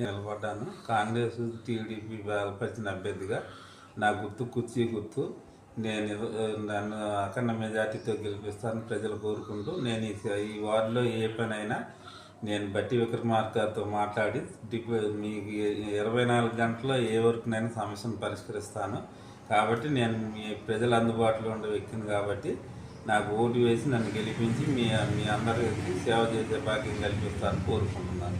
నిలబడ్డాను. కాంగ్రెస్ టీడీపీ బలపరిచిన అభ్యర్థిగా. నా గుర్తు కుర్చీ గుర్తు. నేను నన్ను అఖండ మెజార్టీతో గెలిపిస్తాను ప్రజలు కోరుకుంటూ నేను ఈ వార్డులో ఏ పనైనా నేను బట్టి విక్రమార్కతో మాట్లాడి మీకు ఇరవై నాలుగు గంటల్లో ఏ వరకునైనా సమస్యను పరిష్కరిస్తాను. కాబట్టి నేను మీ ప్రజల అందుబాటులో ఉండే వ్యక్తిని కాబట్టి నాకు ఓటు వేసి నన్ను గెలిపించి మీ మీ అందరికీ సేవ చేసే భాగ్యం కల్పిస్తాను కోరుకుంటున్నాను.